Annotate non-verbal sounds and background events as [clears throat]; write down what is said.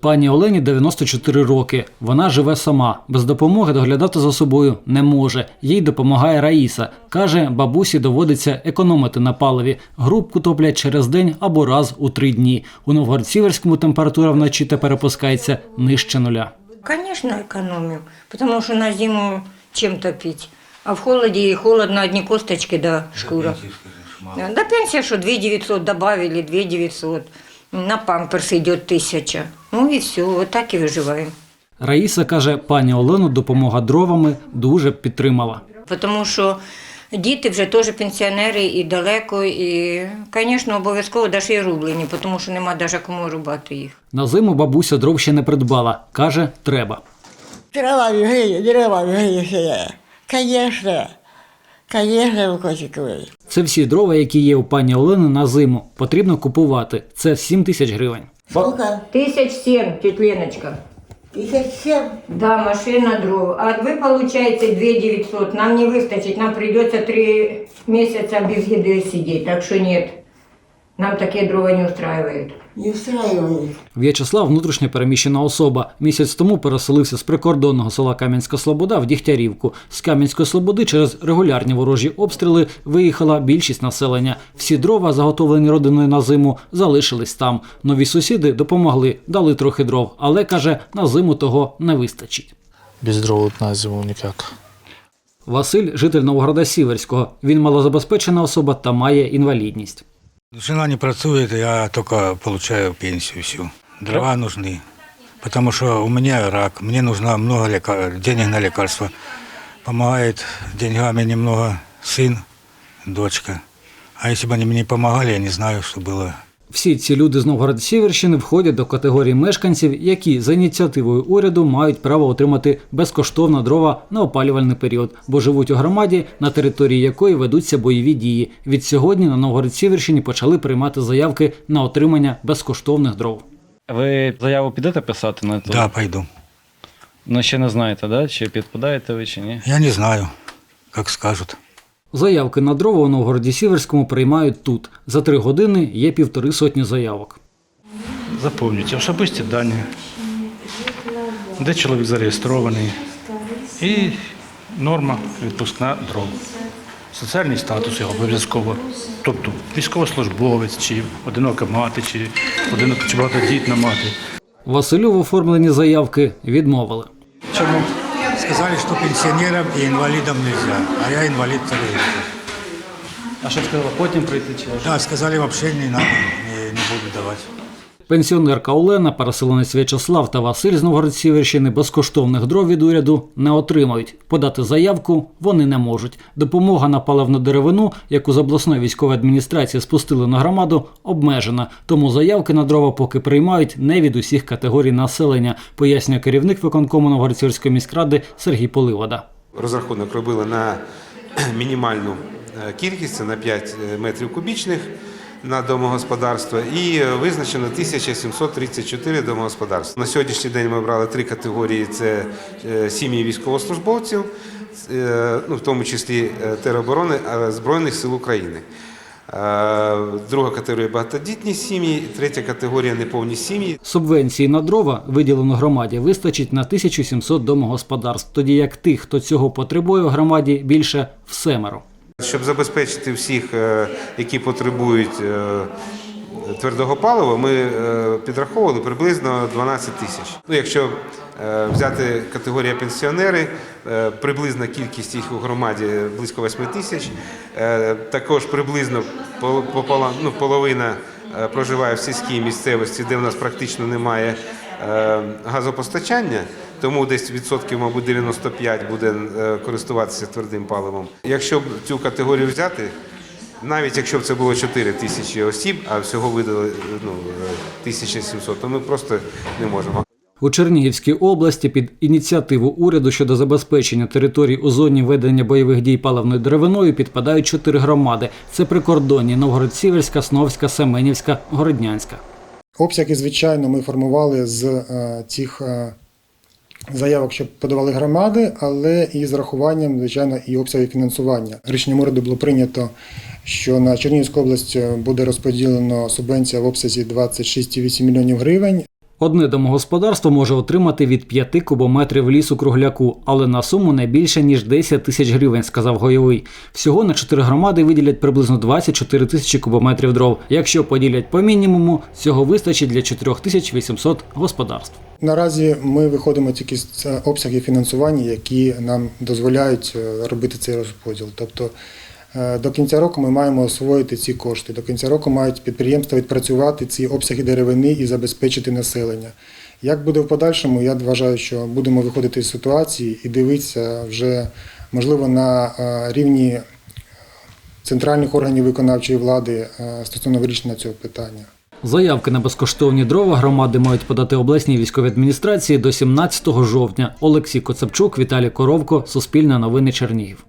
Пані Олені 94 роки. Вона живе сама. Без допомоги доглядати за собою не може. Їй допомагає Раїса. Каже, бабусі доводиться економити на паливі. Грубку топлять через день або раз у три дні. У Новгород-Сіверському температура вночі тепер опускається нижче нуля. Конечно, экономим, потому что на зиму чем топить. А в холоде и холодно, одни косточки да шкура. Да, До пенсии что, 2 900 добавили, 2 900. На памперс идет тысяча. Ну и все, вот так и выживаем. Раїса каже, пані Олену допомога дровами дуже підтримала. Тому що діти вже теж пенсіонери і далеко, і, звісно, обов'язково навіть і рублені, тому що нема навіть кому рубати їх. На зиму бабуся дров ще не придбала. Каже, треба. Дрова геє, дрова геє. Конечно. Конечно, котиковий. Це всі дрова, які є у пані Олени на зиму. Потрібно купувати. Це 7 тисяч гривень. Сколько? Тисяч сім, тітленочка. Тисяч сім. Да, машина дров. А вы получаете 2 900. Нам не выстачит, нам придется 3 месяца без еды сидеть. Так что нет, нам такие дрова не устраивают. Не устраивает. В'ячеслав внутрішньо переміщена особа. Місяць тому переселився з прикордонного села Кам'янська Слобода в Дігтярівку. З Кам'янської Слободи через регулярні ворожі обстріли виїхала більшість населення. Всі дрова, заготовлені родиною на зиму, залишились там. Нові сусіди допомогли, дали трохи дров, але каже, на зиму того не вистачить. Без дров на зиму никак. Василь житель Новгорода Сіверського. Він малозабезпечена особа та має інвалідність. Жена не працует, я только получаю пенсию всю. Дрова нужны. Потому что у меня рак, мне нужно много лекар... денег на лекарства. Помогает деньгами немного сын, дочка. А если бы они мне помогали, я не знаю, что было. Всі ці люди з Новгород-Сіверщини входять до категорії мешканців, які за ініціативою уряду мають право отримати безкоштовно дрова на опалювальний період, бо живуть у громаді, на території якої ведуться бойові дії. Від сьогодні на Новгород-Сіверщині почали приймати заявки на отримання безкоштовних дров. Ви заяву підете писати на це? Да, пойду. Ну ще не знаєте, да? чи підпадаєте ви чи ні? Я не знаю, как скажут. Заявки на дрова у Новгороді Сіверському приймають тут. За три години є півтори сотні заявок. Заповнюйте особисті дані, де чоловік зареєстрований, і норма відпускна дров. Соціальний статус його обов'язково. Тобто військовослужбовець, чи одинока мати, чи одинока чи багатодітна мати. Василю в оформленні заявки відмовили. Чому? Сказали, что пенсионерам и инвалидам нельзя, а я инвалид второй. А що сказала, потім прийти чи Да, сказали, вообще не надо, не, не буду давать. Пенсіонерка Олена, переселенець В'ячеслав та Василь з Новгород-Сіверщини безкоштовних дров від уряду не отримають. Подати заявку вони не можуть. Допомога на паливну деревину, яку з обласної військової адміністрації спустили на громаду, обмежена. Тому заявки на дрова поки приймають не від усіх категорій населення, пояснює керівник виконкому Новгород-Сіверської міськради Сергій Поливода. Розрахунок робили на [clears throat] мінімальну е, кількість, це на 5 метрів кубічних на домогосподарство, і е, визначено 1734 домогосподарства. На сьогоднішній день ми брали три категорії: це е, сім'ї військовослужбовців, е, ну, в тому числі тероборони Збройних сил України. Друга категорія багатодітні сім'ї, третя категорія неповні сім'ї. Субвенції на дрова, виділено громаді, вистачить на 1700 домогосподарств, тоді як тих, хто цього потребує у громаді, більше в семеро. Щоб забезпечити всіх, е, які потребують е, твердого палива, ми е, підраховували приблизно 12 тисяч. Ну, якщо взяти категорія пенсіонери, приблизна кількість їх у громаді близько 8 тисяч. Також приблизно ну, половина проживає в сільській місцевості, де в нас практично немає газопостачання, тому десь відсотків, мабуть, 95 буде е, користуватися твердим паливом. Якщо б цю категорію взяти, навіть якщо б це було 4 тисячі осіб, а всього видали ну, е, 1700, то ми просто не можемо. У Чернігівській області під ініціативу уряду щодо забезпечення територій у зоні ведення бойових дій паливною деревиною підпадають чотири громади: це прикордонні Новгород-Сіверська, Сновська, Семенівська, Городнянська. Обсяги, звичайно, ми формували з е, цих е, заявок, що подавали громади, але і з рахуванням, звичайно, і обсягів фінансування. Рішенням уряду було прийнято, що на Чернігівську область буде розподілено субвенція в обсязі 26,8 мільйонів гривень. Одне домогосподарство може отримати від 5 кубометрів лісу кругляку, але на суму не більше ніж 10 тисяч гривень, сказав Гойовий. Всього на 4 громади виділять приблизно 24 тисячі кубометрів дров. Якщо поділять по мінімуму, цього вистачить для 4800 господарств. Наразі ми виходимо тільки з обсягів фінансування, які нам дозволяють е, робити цей розподіл. Тобто до кінця року ми маємо освоїти ці кошти. До кінця року мають підприємства відпрацювати ці обсяги деревини і забезпечити населення. Як буде в подальшому, я вважаю, що будемо виходити з ситуації і дивитися вже можливо на е, рівні центральних органів виконавчої влади е, стосовно вирішення цього питання. Заявки на безкоштовні дрова громади мають подати обласній військовій адміністрації до 17 жовтня. Олексій Коцепчук, Віталій Коровко, Суспільне новини Чернігів.